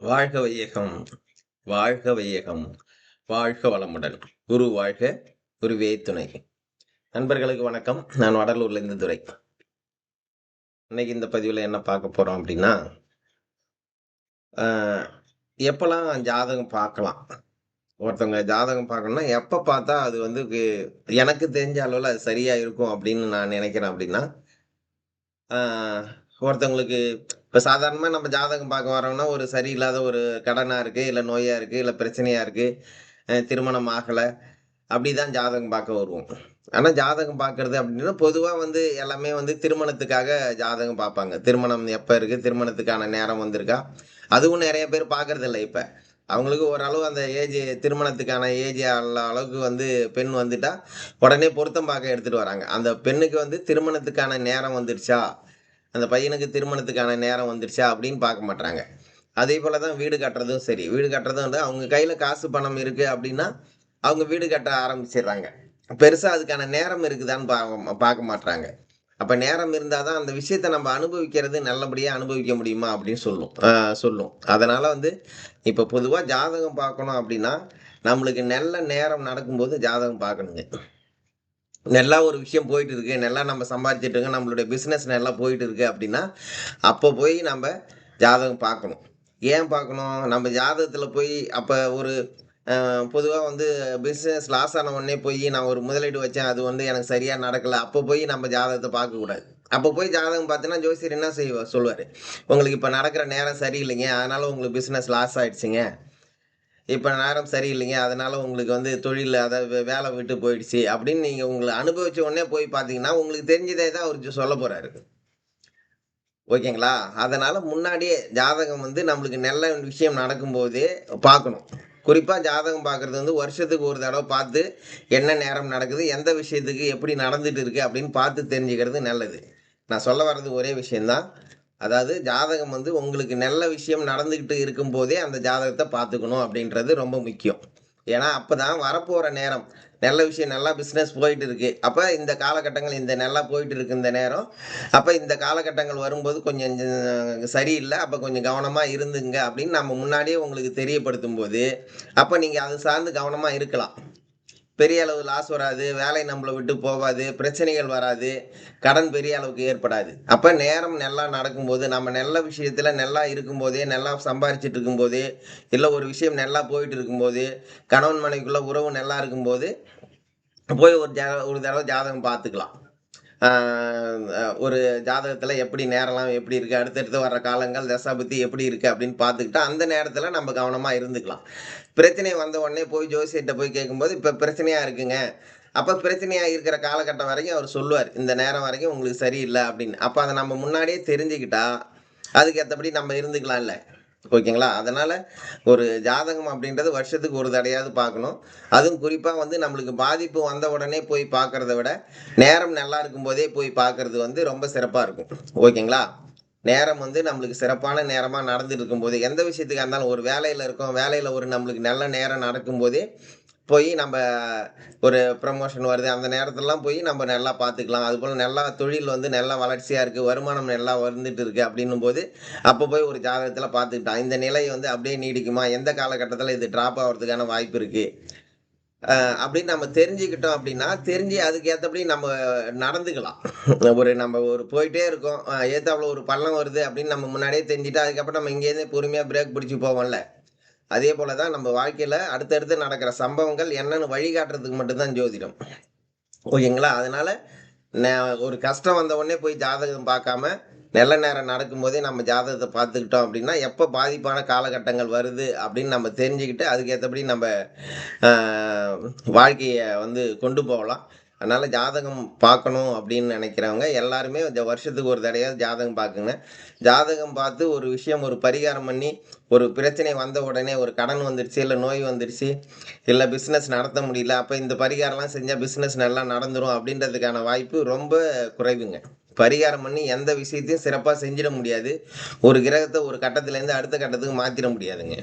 வாழ்க வையகம் வாழ்க வையகம் வாழ்க வளமுடன். குரு வாழ்க குருவே துணை. நண்பர்களுக்கு வணக்கம். நான் வடலூர்ல இருந்து துறை இன்னைக்கு இந்த பதிவில் என்ன பார்க்க போறோம் அப்படின்னா ஆஹ், எப்பெல்லாம் ஜாதகம் பார்க்கலாம்? ஒருத்தவங்க ஜாதகம் பார்க்கணும்னா எப்போ பார்த்தா அது வந்து கு- எனக்கு தெரிஞ்ச அளவில் அது சரியா இருக்கும் அப்படின்னு நான் நினைக்கிறேன் அப்படின்னா ஆஹ், ஒருத்தவங்களுக்கு இப்போ சாதாரணமாக நம்ம ஜாதகம் பார்க்க வரோம்னா ஒரு சரியில்லாத ஒரு கடனாக இருக்குது இல்லை நோயாக இருக்குது இல்லை பிரச்சனையாக இருக்குது திருமணம் ஆகலை அப்படி தான் ஜாதகம் பார்க்க வருவோம். ஆனால் ஜாதகம் பார்க்குறது அப்படின்னா பொதுவாக வந்து எல்லாமே வந்து திருமணத்துக்காக ஜாதகம் பார்ப்பாங்க. திருமணம் எப்போ இருக்குது திருமணத்துக்கான நேரம் வந்திருக்கா? அதுவும் நிறைய பேர் பார்க்கறது இல்லை இப்போ. அவங்களுக்கு ஓரளவு அந்த ஏஜ் திருமணத்துக்கான ஏஜ் அளவுக்கு வந்து பெண் வந்துட்டா உடனே பொருத்தம் பார்க்க எடுத்துகிட்டு வராங்க. அந்த பெண்ணுக்கு வந்து திருமணத்துக்கான நேரம் வந்துடுச்சா அந்த பையனுக்கு திருமணத்துக்கான நேரம் வந்துடுச்சா அப்படின்னு பார்க்க மாட்டாங்க அதே போல தான் வீடு கட்டுறதும் சரி. வீடு கட்டுறதும் வந்து அவங்க கையில் காசு பணம் இருக்குது அப்படின்னா அவங்க வீடு கட்ட ஆரம்பிச்சிடுறாங்க. பெருசாக அதுக்கான நேரம் இருக்குதான்னு பார்க்க பார்க்க மாட்டுறாங்க அப்போ நேரம் இருந்தால் தான் அந்த விஷயத்தை நம்ம அனுபவிக்கிறது நல்லபடியாக அனுபவிக்க முடியுமா அப்படின்னு சொல்லும். சொல்லும். அதனால் வந்து இப்போ பொதுவாக ஜாதகம் பார்க்கணும் அப்படின்னா நம்மளுக்கு நல்ல நேரம் நடக்கும்போது ஜாதகம் பார்க்கணுங்க. நல்லா ஒரு விஷயம் போயிட்டு இருக்கு நல்லா நம்ம சம்பாதிச்சுட்டு இருக்கோம். நம்மளுடைய பிஸ்னஸ் நல்லா போயிட்டு இருக்கு அப்படின்னா அப்போ போய் நம்ம ஜாதகம் பார்க்கணும். ஏன் பார்க்கணும்? நம்ம ஜாதகத்தில் போய் அப்போ ஒரு பொதுவாக வந்து பிஸ்னஸ் லாஸ் ஆன உடனே போய் நான் ஒரு முதலீடு வச்சேன். அது வந்து எனக்கு சரியாக நடக்கலை. அப்போ போய் நம்ம ஜாதகத்தை பார்க்கக்கூடாது அப்போ போய் ஜாதகம் பார்த்தீங்கன்னா ஜோசியர் என்ன செய்வார் சொல்லுவார். உங்களுக்கு இப்போ நடக்கிற நேரம் சரியில்லைங்க. அதனால் உங்களுக்கு பிஸ்னஸ் லாஸ் ஆகிடுச்சிங்க இப்போ நேரம் சரியில்லைங்க. அதனால் உங்களுக்கு வந்து தொழில் அதை வேலை விட்டு போயிடுச்சு. அப்படின்னு நீங்கள் உங்களை அனுபவித்த உடனே போய் பார்த்தீங்கன்னா உங்களுக்கு தெரிஞ்சதே தான் அவர் சொல்ல போகிறாரு ஓகேங்களா? அதனால் முன்னாடியே ஜாதகம் வந்து நம்மளுக்கு நல்ல விஷயம் நடக்கும்போதே பார்க்கணும் குறிப்பாக ஜாதகம் பார்க்குறது வந்து வருஷத்துக்கு ஒரு தடவை பார்த்து என்ன நேரம் நடக்குது எந்த விஷயத்துக்கு எப்படி நடந்துட்டு இருக்குது அப்படின்னு பார்த்து தெரிஞ்சுக்கிறது நல்லது. நான் சொல்ல வர்றது ஒரே விஷயந்தான் அதாவது ஜாதகம் வந்து உங்களுக்கு நல்ல விஷயம் நடந்துக்கிட்டு இருக்கும்போதே அந்த ஜாதகத்தை பார்த்துக்கணும் அப்படின்றது ரொம்ப முக்கியம். ஏன்னா அப்போ தான் வரப்போகிற நேரம் நல்ல விஷயம் நல்லா பிஸ்னஸ் போயிட்டு இருக்கு அப்போ இந்த காலகட்டங்கள் இந்த நல்லா போயிட்டு இருக்கு இந்த நேரம். அப்போ இந்த காலகட்டங்கள் வரும்போது கொஞ்சம் சரியில்லை. அப்போ கொஞ்சம் கவனமாக இருந்துங்க அப்படின்னு நம்ம முன்னாடியே உங்களுக்கு தெரியப்படுத்தும் போது அப்போ நீங்கள் அது சார்ந்து கவனமாக இருக்கலாம். பெரிய அளவு லாஸ் வராது வேலை நம்மளை விட்டு போகாது பிரச்சனைகள் வராது கடன் பெரிய அளவுக்கு ஏற்படாது. அப்போ நேரம் நல்லா நடக்கும்போது நம்ம நல்ல விஷயத்தில் நல்லா இருக்கும்போதே நல்லா சம்பாரிச்சிட்டு இருக்கும்போது இல்லை ஒரு விஷயம் நல்லா போயிட்டு இருக்கும்போது கணவன் மனைவிக்குள்ள உறவு நல்லா இருக்கும்போது போய் ஒரு ஜா ஒரு தடவை ஜாதகம் பார்த்துக்கலாம். ஒரு ஜாதகத்தில் எப்படி நேரம்லாம் எப்படி இருக்குது அடுத்தடுத்து வர்ற காலங்கள் தசாபுத்தி எப்படி இருக்குது அப்படின்னு பார்த்துக்கிட்டா அந்த நேரத்தில் நம்ம கவனமாக இருந்துக்கலாம். பிரச்சனை வந்த உடனே போய் ஜோசியிட்ட போய் கேட்கும்போது இப்போ பிரச்சனையாக இருக்குங்க. அப்போ பிரச்சனையாக இருக்கிற காலகட்டம் வரைக்கும் அவர் சொல்லுவார் இந்த நேரம் வரைக்கும் உங்களுக்கு சரியில்லை அப்படின்னு. அப்போ அதை நம்ம முன்னாடியே தெரிஞ்சுக்கிட்டா அதுக்கு ஏற்றபடி நம்ம இருந்துக்கலாம்ல. ஓகேங்களா? அதனால் ஒரு ஜாதகம் அப்படின்றது வருஷத்துக்கு ஒரு தடையாவது பார்க்கணும். அதுவும் குறிப்பாக வந்து நம்மளுக்கு பாதிப்பு வந்த உடனே போய் பார்க்குறத விட நேரம் நல்லா இருக்கும்போதே போய் பார்க்கறது வந்து ரொம்ப சிறப்பாக இருக்கும். ஓகேங்களா? நேரம் வந்து நம்மளுக்கு சிறப்பான நேரமாக நடந்துட்டு இருக்கும்போது எந்த விஷயத்துக்காக இருந்தாலும் ஒரு வேலையில் இருக்கோம் வேலையில் ஒரு நம்மளுக்கு நல்ல நேரம் நடக்கும்போதே போய் நம்ம ஒரு ப்ரமோஷன் வருது. அந்த நேரத்துலலாம் போய் நம்ம நல்லா பார்த்துக்கலாம். அதுபோல் நல்லா தொழில் வந்து நல்லா வளர்ச்சியாக இருக்குது வருமானம் நல்லா வந்துட்டு இருக்குது அப்படின்னும் போது அப்போ போய் ஒரு ஜாதகத்தில் பார்த்துக்கிட்டான் இந்த நிலை வந்து அப்படியே நீடிக்குமா? எந்த காலகட்டத்தில் இது ட்ராப் ஆகிறதுக்கான வாய்ப்பு இருக்குது அப்படின்னு நம்ம தெரிஞ்சுக்கிட்டோம் அப்படின்னா தெரிஞ்சு அதுக்கு ஏற்றபடி நம்ம நடந்துக்கலாம். ஒரு நம்ம ஒரு போயிட்டே இருக்கோம். அஹ் ஒரு பள்ளம் வருது அப்படின்னு நம்ம முன்னாடியே தெரிஞ்சுட்டு அதுக்கப்புறம் நம்ம இங்கேருந்து பொறுமையாக பிரேக் பிடிச்சி போவோம்ல. அதே போல தான் நம்ம வாழ்க்கையில் அடுத்தடுத்து நடக்கிற சம்பவங்கள் என்னன்னு வழிகாட்டுறதுக்கு மட்டும்தான் ஜோதிடம். ஓகேங்களா? அதனால் நான் ஒரு கஷ்டம் வந்த உடனே போய் ஜாதகம் பார்க்காம நல்ல நேரம் நடக்கும்போதே நம்ம ஜாதகத்தை பார்த்துக்கிட்டோம் அப்படின்னா எப்போ பாதிப்பான காலகட்டங்கள் வருது அப்படின்னு நம்ம தெரிஞ்சுக்கிட்டு அதுக்கேற்றபடி நம்ம வாழ்க்கையை வந்து கொண்டு போகலாம். அதனால் ஜாதகம் பார்க்கணும் அப்படின்னு நினைக்கிறவங்க எல்லாருமே இந்த வருஷத்துக்கு ஒரு தடையாக ஜாதகம் பார்க்குங்க. ஜாதகம் பார்த்து ஒரு விஷயம் ஒரு பரிகாரம் பண்ணி ஒரு பிரச்சனை வந்த உடனே ஒரு கடன் வந்துடுச்சு இல்லை நோய் வந்துடுச்சு இல்லை பிஸ்னஸ் நடத்த முடியல அப்போ இந்த பரிகாரம்லாம் செஞ்சால் பிஸ்னஸ் நல்லா நடந்துடும் அப்படின்றதுக்கான வாய்ப்பு ரொம்ப குறைவுங்க. பரிகாரம் பண்ணி எந்த விஷயத்தையும் சிறப்பாக செஞ்சிட முடியாது. ஒரு கிரகத்தை ஒரு கட்டத்துலேருந்து அடுத்த கட்டத்துக்கு மாற்றிட முடியாதுங்க.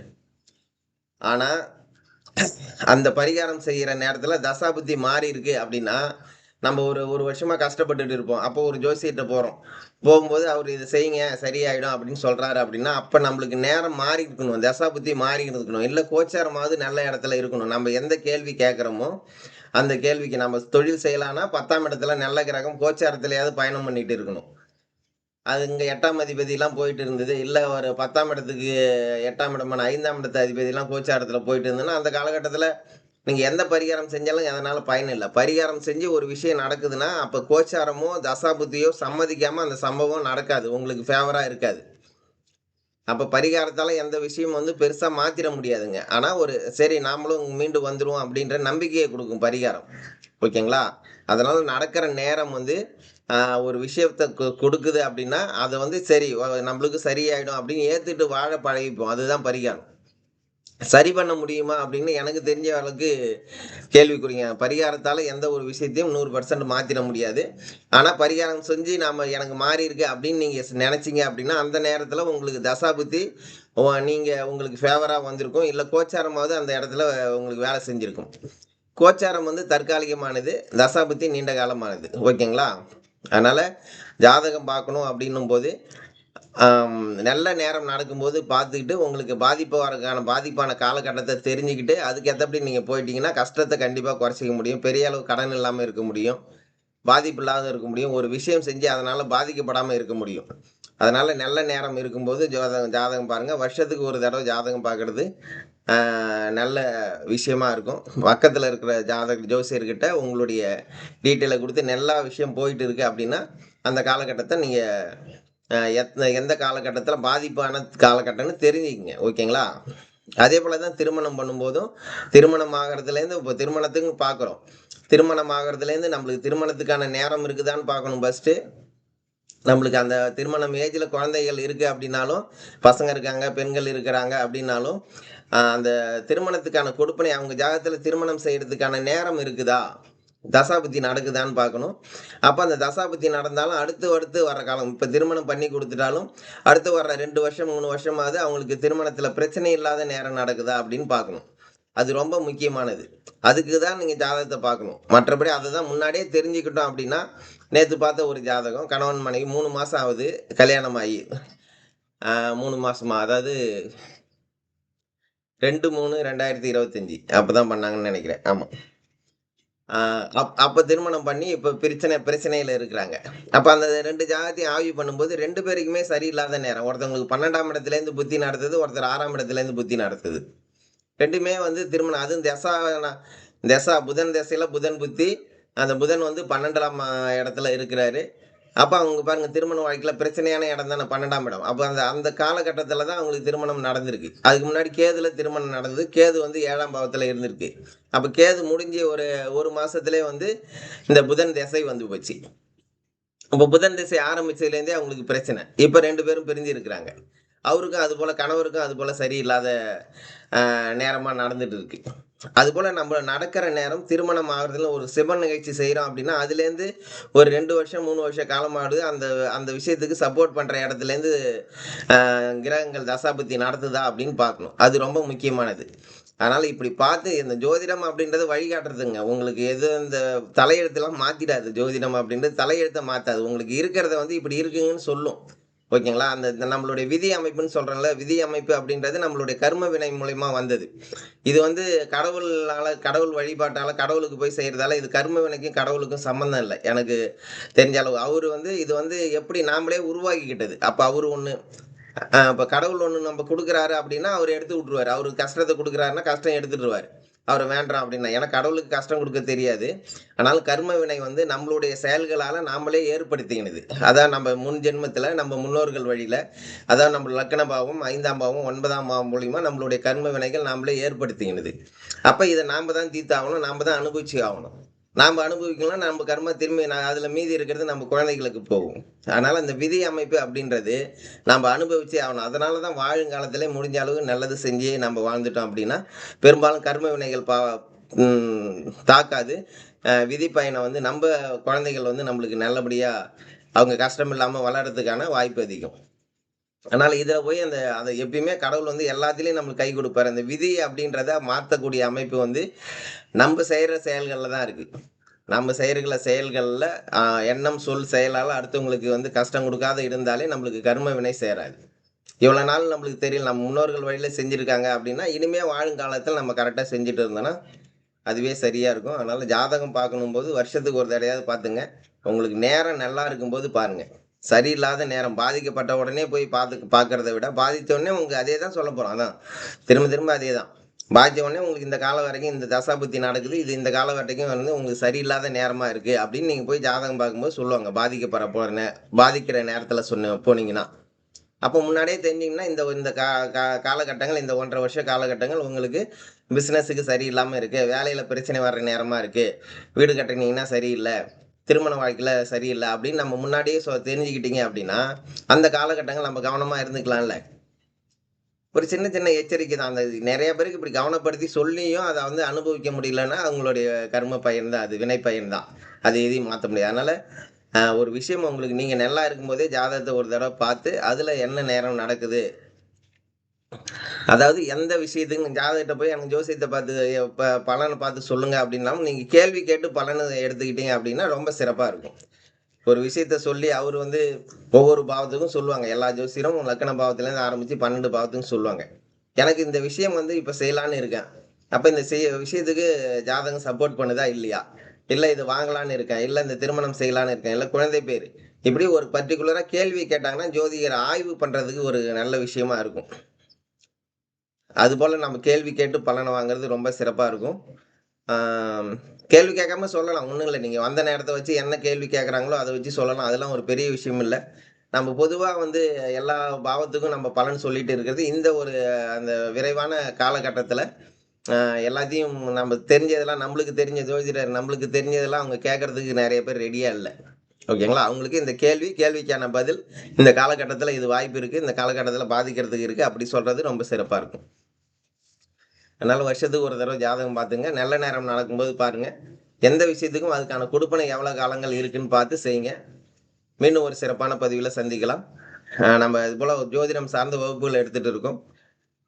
ஆனால் அந்த பரிகாரம் செய்கிற நேரத்தில் தசாபுத்தி மாறி இருக்கு அப்படின்னா நம்ம ஒரு ஒரு வருஷமாக கஷ்டப்பட்டுட்டு இருப்போம். அப்போ ஒரு ஜோசியிட்ட போகிறோம் போகும்போது அவர் இதை செய்யுங்க சரியாயிடும் அப்படின்னு சொல்கிறாரு அப்படின்னா அப்போ நம்மளுக்கு நேரம் மாறி இருக்கணும். தசா புத்தி மாறி இருக்கணும். இல்லை கோச்சாரமாவது நல்ல இடத்துல இருக்கணும். நம்ம எந்த கேள்வி கேட்குறோமோ அந்த கேள்விக்கு நம்ம தொழில் செய்யலான்னா பத்தாம் இடத்துல நல்ல கிரகம் கோச்சாரத்துலையாவது பயணம் பண்ணிட்டு இருக்கணும். அது இங்கே எட்டாம் அதிபதியெலாம் போயிட்டு இருந்தது. இல்லை ஒரு பத்தாம் இடத்துக்கு எட்டாம் இடமான ஐந்தாம் இடத்து அதிபதியெலாம் கோச்சாரத்தில் போயிட்டு இருந்ததுன்னா அந்த காலகட்டத்தில் நீங்கள் எந்த பரிகாரம் செஞ்சாலும் அதனால் பயன் இல்லை. பரிகாரம் செஞ்சு ஒரு விஷயம் நடக்குதுன்னா அப்போ கோச்சாரமோ தசாபுத்தியோ சம்மதிக்காமல் அந்த சம்பவம் நடக்காது. உங்களுக்கு ஃபேவராக இருக்காது. அப்போ பரிகாரத்தால் எந்த விஷயமும் வந்து பெருசாக மாற்றிட முடியாதுங்க. ஆனால் ஒரு சரி நாமளும் மீண்டு வந்துடுவோம் அப்படின்ற நம்பிக்கையை கொடுக்கும் பரிகாரம். ஓகேங்களா? அதனால் நடக்கிற நேரம் வந்து ஒரு விஷயத்தை கொடுக்குது அப்படின்னா அதை வந்து சரி நம்மளுக்கு சரியாயிடும் அப்படின்னு ஏற்றுட்டு வாழ பழகிப்போம். அதுதான் பரிகாரம். சரி பண்ண முடியுமா அப்படின்னு எனக்கு தெரிஞ்ச அளவுக்கு கேள்விக்குறிங்க. பரிகாரத்தால் எந்த ஒரு விஷயத்தையும் நூறு பர்சன்ட் மாற்றிட முடியாது. ஆனால் பரிகாரம் செஞ்சு நாம் எனக்கு மாறி இருக்கு அப்படின்னு நீங்கள் நினச்சிங்க அப்படின்னா அந்த நேரத்தில் உங்களுக்கு தசாபுத்தி நீங்கள் உங்களுக்கு ஃபேவராக வந்திருக்கும். இல்லை கோச்சாரமாவது அந்த இடத்துல உங்களுக்கு வேலை செஞ்சுருக்கும். கோச்சாரம் வந்து தற்காலிகமானது தசாபுத்தி நீண்ட காலமானது. ஓகேங்களா? அதனால் ஜாதகம் பார்க்கணும் அப்படின்னும் போது நல்ல நேரம் நடக்கும்போது பார்த்துக்கிட்டு உங்களுக்கு பாதிப்பு வரக்கான பாதிப்பான காலகட்டத்தை தெரிஞ்சுக்கிட்டு அதுக்கேற்றபடி நீங்கள் போயிட்டீங்கன்னா கஷ்டத்தை கண்டிப்பாக குறைச்சிக்க முடியும். பெரிய அளவு கடன் இல்லாமல் இருக்க முடியும். பாதிப்பு இல்லாத இருக்க முடியும். ஒரு விஷயம் செஞ்சு அதனால் பாதிக்கப்படாமல் இருக்க முடியும். அதனால் நல்ல நேரம் இருக்கும்போது ஜாதகம் ஜாதகம் பாருங்கள் வருஷத்துக்கு ஒரு தடவை ஜாதகம் பார்க்குறது. நல்ல விஷயமா இருக்கும். பக்கத்தில் இருக்கிற ஜாதக ஜோசியர்கிட்ட உங்களுடைய டீட்டெயிலை கொடுத்து நல்லா விஷயம் போயிட்டு இருக்கு அப்படின்னா அந்த காலகட்டத்தை நீங்கள் எத் எந்த காலகட்டத்தில் பாதிப்பான காலகட்டம்னு தெரிஞ்சுக்கங்க. ஓகேங்களா? அதே போல் தான் திருமணம் பண்ணும்போதும் திருமணம் ஆகிறதுலேருந்து இப்போ திருமணத்துக்கு பார்க்குறோம் திருமணம் ஆகிறதுலேருந்து நம்மளுக்கு திருமணத்துக்கான நேரம் இருக்குதான்னு பார்க்கணும் ஃபஸ்ட்டு நம்மளுக்கு அந்த திருமணம் ஏஜில் குழந்தைகள் இருக்குது அப்படின்னாலும் பசங்க இருக்காங்க பெண்கள் இருக்கிறாங்க அப்படின்னாலும் அந்த திருமணத்துக்கான கொடுப்பனை அவங்க ஜாதகத்தில் திருமணம் செய்கிறதுக்கான நேரம் இருக்குதா? தசாபுத்தி நடக்குதான்னு பார்க்கணும். அப்போ அந்த தசாபுத்தி நடந்தாலும் அடுத்து அடுத்து வர காலம் இப்போ திருமணம் பண்ணி கொடுத்துட்டாலும் அடுத்து வர்ற ரெண்டு வருஷம் மூணு வருஷமாவது அவங்களுக்கு திருமணத்தில் பிரச்சனை இல்லாத நேரம் நடக்குதா அப்படின்னு பார்க்கணும். அது ரொம்ப முக்கியமானது. அதுக்கு தான் நீங்கள் ஜாதகத்தை பார்க்கணும். மற்றபடி அதை தான் முன்னாடியே தெரிஞ்சுக்கிட்டோம் அப்படின்னா நேற்று பார்த்த ஒரு ஜாதகம் கணவன் மனைவி மூணு மாதம் ஆகுது கல்யாணம் ஆகி மூணு மாதமா அதாவது ரெண்டு மூணு ரெண்டாயிரத்தி இருபத்தஞ்சி. அப்போ தான் பண்ணாங்கன்னு நினைக்கிறேன். ஆமாம் அப் அப்போ திருமணம் பண்ணி இப்போ பிரச்சனை பிரச்சனையில் இருக்கிறாங்க. அப்போ அந்த ரெண்டு ஜாதத்தையும் ஆய்வு பண்ணும்போது ரெண்டு பேருக்குமே சரியில்லாத நேரம். ஒருத்தவங்களுக்கு பன்னெண்டாம் இடத்துலேருந்து புத்தி நடத்துது ஒருத்தர் ஆறாம் இடத்துலேருந்து புத்தி நடத்துது. ரெண்டுமே வந்து திருமணம் அதுவும் தசா தசா புதன் தசையில் புதன் புத்தி அந்த புதன் வந்து பன்னெண்டாம் இடத்துல இருக்கிறாரு. அப்போ அவங்க பாருங்கள் திருமண வாழ்க்கையில் பிரச்சனையான இடம் தானே பன்னெண்டாம் இடம். அப்போ அந்த அந்த காலகட்டத்தில் தான் அவங்களுக்கு திருமணம் நடந்திருக்கு. அதுக்கு முன்னாடி கேதுல திருமணம் நடந்தது. கேது வந்து ஏழாம் பாவத்தில் இருந்திருக்கு. அப்போ கேது முடிஞ்சு ஒரு ஒரு மாதத்துலேயே வந்து இந்த புதன் திசை வந்து போச்சு. இப்போ புதன் திசை ஆரம்பிச்சதுலேருந்தே அவங்களுக்கு பிரச்சனை. இப்போ ரெண்டு பேரும் பிரிஞ்சு இருக்கிறாங்க. அவருக்கும் அது போல் கணவருக்கும் அது போல் சரியில்லாத நேரமாக நடந்துட்டு இருக்கு. அதுபோல் நம்ம நடக்கிற நேரம் திருமணம் ஆகிறதுல ஒரு சிவன் நிகழ்ச்சி செய்கிறோம் அப்படின்னா அதுலேருந்து ஒரு ரெண்டு வருஷம் மூணு வருஷம் காலமாடு அந்த அந்த விஷயத்துக்கு சப்போர்ட் பண்ணுற இடத்துலேருந்து கிரகங்கள் தசாபுத்தி நடத்துதா அப்படின்னு பார்க்கணும். அது ரொம்ப முக்கியமானது. அதனால் இப்படி பார்த்து இந்த ஜோதிடம் அப்படின்றது வழிகாட்டுறதுங்க. உங்களுக்கு எது இந்த தலையெழுத்தெல்லாம் மாற்றிடாது ஜோதிடம் அப்படின்றது தலையெழுத்தை மாற்றாது உங்களுக்கு இருக்கிறத வந்து இப்படி இருக்குங்கன்னு சொல்லும். ஓகேங்களா? அந்த இந்த நம்மளுடைய விதி அமைப்புன்னு சொல்கிறோம்ல விதி அமைப்பு அப்படின்றது நம்மளுடைய கர்ம வினை மூலயமா வந்தது. இது வந்து கடவுளால் கடவுள் வழிபாட்டால் கடவுளுக்கு போய் செய்கிறதால இது கர்ம வினைக்கும் கடவுளுக்கும் சம்மந்தம் இல்லை. எனக்கு தெரிஞ்ச அளவு. அவர் வந்து இது வந்து எப்படி நாமளே உருவாக்கிக்கிட்டது. அப்போ அவர் ஒன்று இப்போ கடவுள் ஒன்று நம்ம கொடுக்குறாரு அப்படின்னா அவர் எடுத்து விட்ருவார் அவருக்கு கஷ்டத்தை கொடுக்குறாருன்னா கஷ்டம் எடுத்துட்டுருவார். அவர் வேண்டாம் அப்படின்னா. ஏன்னா கடவுளுக்கு கஷ்டம் கொடுக்க தெரியாது. ஆனால் கர்ம வினை வந்து நம்மளுடைய செயல்களால் நாமளே ஏற்படுத்திக்கினது. அதான் நம்ம முன் ஜென்மத்தில் நம்ம முன்னோர்கள் வழியில் அதான் நம்ம லக்கண பாவம் ஐந்தாம் பாவம் ஒன்பதாம் பாவம் மூலிமா நம்மளுடைய கர்ம வினைகள் நாமளே ஏற்படுத்திக்கினது. அப்போ இதை நாம் தான் தீர்த்தாகணும் நாம் தான் அனுபவிச்சு ஆகணும். நாம் அனுபவிக்கலாம் நம்ம கர்மா திரும்பி நான் அதில் மீதி இருக்கிறது நம்ம குழந்தைகளுக்கு போகும். அதனால் இந்த விதி அமைப்பு அப்படின்றது நம்ம அனுபவிச்சே ஆகணும். அதனால தான் வாழுங்காலத்திலே முடிஞ்ச அளவு நல்லது செஞ்சு நம்ம வாழ்ந்துட்டோம் அப்படின்னா பெரும்பாலும் கர்ம வினைகள் பா தாக்காது. விதி பயனை வந்து நம்ம குழந்தைகள் வந்து நம்மளுக்கு நல்லபடியாக அவங்க கஷ்டம் இல்லாமல் வளர்கிறதுக்கான வாய்ப்பு அதிகம். அதனால் இதில் போய் அந்த அதை எப்பயுமே கடவுள் வந்து எல்லாத்துலேயும் நம்மளுக்கு கை கொடுப்பாரு. அந்த விதி அப்படின்றத மாற்றக்கூடிய அமைப்பு வந்து நம்ம செய்கிற செயல்களில் தான் இருக்குது நம்ம செய்கிற செயல்களில் எண்ணம் சொல் செயலால் அடுத்தவங்களுக்கு வந்து கஷ்டம் கொடுக்காத இருந்தாலே நம்மளுக்கு கர்ம வினை சேராது. இவ்வளோ நாள் நம்மளுக்கு தெரியல நம்ம முன்னோர்கள் வழியில் செஞ்சுருக்காங்க அப்படின்னா இனிமேல் வாழும் காலத்தில் நம்ம கரெக்டாக செஞ்சுட்டு இருந்தோன்னா அதுவே சரியாக இருக்கும். அதனால் ஜாதகம் பார்க்கணும் போது வருஷத்துக்கு ஒரு தடையாவது பார்த்துங்க. உங்களுக்கு நேரம் நல்லா இருக்கும்போது பாருங்கள் சரியில்லாத நேரம் பாதிக்கப்பட்ட உடனே போய் பார்த்து பார்க்கறத விட பாதித்த உடனே உங்களுக்கு அதே தான் சொல்ல போகிறோம் அதான். திரும்ப திரும்ப அதே தான் பாதித்த உடனே உங்களுக்கு இந்த காலம் வரைக்கும் இந்த தசாபுத்தி நடக்குது. இது இந்த காலம் வரைக்கும் வந்து உங்களுக்கு சரியில்லாத நேரமாக இருக்குது அப்படின்னு நீங்கள் போய் ஜாதகம் பார்க்கும்போது சொல்லுவாங்க. பாதிக்கப்பட போகிற நே பாதிக்கிற நேரத்தில் சொன்ன போனீங்கன்னா. அப்போ முன்னாடியே தெரிஞ்சிங்கன்னா இந்த இந்த கா கா காலகட்டங்கள் இந்த ஒன்றரை வருஷ காலகட்டங்கள் உங்களுக்கு பிஸ்னஸுக்கு சரியில்லாமல் இருக்குது வேலையில் பிரச்சனை வர்ற நேரமாக இருக்குது வீடு கட்டினீங்கன்னா சரியில்லை. திருமண வாழ்க்கையில் சரியில்லை அப்படின்னு நம்ம முன்னாடியே சொ தெரிஞ்சுக்கிட்டீங்க அப்படின்னா அந்த காலகட்டங்கள் நம்ம கவனமாக இருந்துக்கலாம்ல. ஒரு சின்ன சின்ன எச்சரிக்கை தான். அந்த நிறைய பேருக்கு இப்படி கவனப்படுத்தி சொல்லியும் அதை வந்து அனுபவிக்க முடியலன்னா அவங்களுடைய கர்ம பயன் தான் அது வினை பயன் தான். அது எதையும் மாற்ற முடியாது. அதனால் ஒரு விஷயம் உங்களுக்கு நீங்கள் நல்லா இருக்கும்போதே ஜாதகத்தை ஒரு தடவை பார்த்து அதில் என்ன நேரம் நடக்குது அதாவது எந்த விஷயத்துக்கு ஜாதகத்தை போய் எனக்கு ஜோசியத்தை பார்த்து பலனை பார்த்து சொல்லுங்க அப்படின்னாலும் நீங்கள் கேள்வி கேட்டு பலனை எடுத்துக்கிட்டீங்க அப்படின்னா ரொம்ப சிறப்பாக இருக்கும். ஒரு விஷயத்த சொல்லி அவர் வந்து ஒவ்வொரு பாவத்துக்கும் சொல்லுவாங்க. எல்லா ஜோசியரும் லக்கண பாவத்துலேருந்து ஆரம்பித்து பன்னெண்டு பாவத்துக்கும் சொல்லுவாங்க. எனக்கு இந்த விஷயம் வந்து இப்போ செய்யலான்னு இருக்கேன். அப்போ இந்த செய்ய விஷயத்துக்கு ஜாதகம் சப்போர்ட் பண்ணுதா இல்லையா? இல்லை இது வாங்கலான்னு இருக்கேன். இல்லை இந்த திருமணம் செய்யலான்னு இருக்கேன். இல்லை குழந்தை பேர். இப்படி ஒரு பர்டிகுலராக கேள்வி கேட்டாங்கன்னா ஜோதிகர் ஆய்வு பண்ணுறதுக்கு ஒரு நல்ல விஷயமா இருக்கும். அதுபோல் நம்ம கேள்வி கேட்டு பலனை வாங்குறது ரொம்ப சிறப்பாக இருக்கும். கேள்வி கேட்காம சொல்லலாம் ஒன்றும் இல்லை. நீங்கள் வந்த நேரத்தை வச்சு என்ன கேள்வி கேட்குறாங்களோ அதை வச்சு சொல்லலாம். அதெல்லாம் ஒரு பெரிய விஷயம் இல்லை. நம்ம பொதுவாக வந்து எல்லா பாவத்துக்கும் நம்ம பலன் சொல்லிட்டு இருக்கிறது இந்த ஒரு அந்த விரைவான காலகட்டத்தில் எல்லாத்தையும் நம்ம தெரிஞ்சதெல்லாம் நம்மளுக்கு தெரிஞ்ச ஜோதிடர் நம்மளுக்கு தெரிஞ்சதெல்லாம் அவங்க கேட்கறதுக்கு நிறைய பேர் ரெடியாக இல்லை. ஓகேங்களா? அவங்களுக்கு இந்த கேள்வி கேள்விக்கான பதில் இந்த காலகட்டத்தில் இது வாய்ப்பு இருக்குது இந்த காலகட்டத்தில் பாதிக்கிறதுக்கு இருக்குது அப்படி சொல்கிறது ரொம்ப சிறப்பாக இருக்கும். அதனால் வருஷத்துக்கு ஒரு தடவை ஜாதகம் பார்த்துங்க. நல்ல நேரம் நடக்கும்போது பாருங்கள் எந்த விஷயத்துக்கும் அதுக்கான கொடுப்பனை எவ்வளோ காலங்கள் இருக்குன்னு பார்த்து செய்யுங்க. மீண்டும் ஒரு சிறப்பான பதிவில் சந்திக்கலாம். நம்ம இது போல் ஜோதிடம் சார்ந்த வகுப்புகள் எடுத்துகிட்டு இருக்கோம்.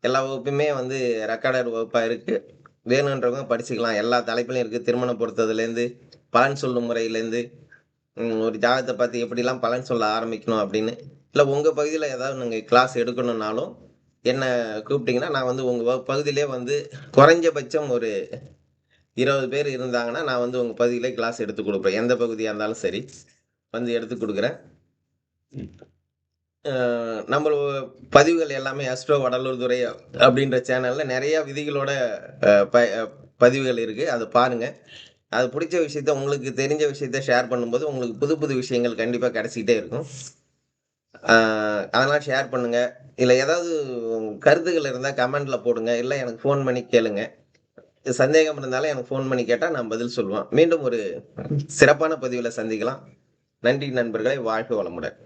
எல்லா வகுப்புமே வந்து ரெக்கார்டர் வகுப்பாக இருக்குது வேணுன்றவங்க படிச்சுக்கலாம். எல்லா தலைப்பிலையும் இருக்குது திருமணம் பொறுத்ததுலேருந்து பலன் சொல்லும் முறையிலேருந்து ஒரு ஜாதகத்தை பார்த்து எப்படிலாம் பலன் சொல்ல ஆரம்பிக்கணும் அப்படின்னு. இல்லை உங்கள் பகுதியில் ஏதாவது நீங்கள் கிளாஸ் எடுக்கணுன்னாலும் என்னை கூப்பிட்டீங்கன்னா நான் வந்து உங்கள் பகுதியிலே வந்து குறைஞ்சபட்சம் ஒரு இருபது பேர் இருந்தாங்கன்னா நான் வந்து உங்கள் பகுதியிலே கிளாஸ் எடுத்து கொடுப்பேன். எந்த பகுதியாக இருந்தாலும் சரி வந்து எடுத்து கொடுக்குறேன். அஹ் நம்ம பதிவுகள் எல்லாமே அஸ்ட்ரோ வடலூர் துறை அப்படின்ற சேனலில் நிறையா விதிகளோட ப பதிவுகள் இருக்குது அதை பாருங்கள் அது பிடிச்ச விஷயத்த உங்களுக்கு தெரிஞ்ச விஷயத்த ஷேர் பண்ணும்போது உங்களுக்கு புது புது விஷயங்கள் கண்டிப்பாக கிடச்சிக்கிட்டே இருக்கும். அதெல்லாம் ஷேர் பண்ணுங்க. இல்லை ஏதாவது கருத்துக்கள் இருந்தால் கமெண்டில் போடுங்க. இல்லை எனக்கு ஃபோன் பண்ணி கேளுங்க. சந்தேகம் இருந்தாலும் எனக்கு ஃபோன் பண்ணி கேட்டால் நான் பதில் சொல்லுவேன். மீண்டும் ஒரு சிறப்பான பதிவில் சந்திக்கலாம். நன்றி நண்பர்களை. வாழ்க வளமுடன்.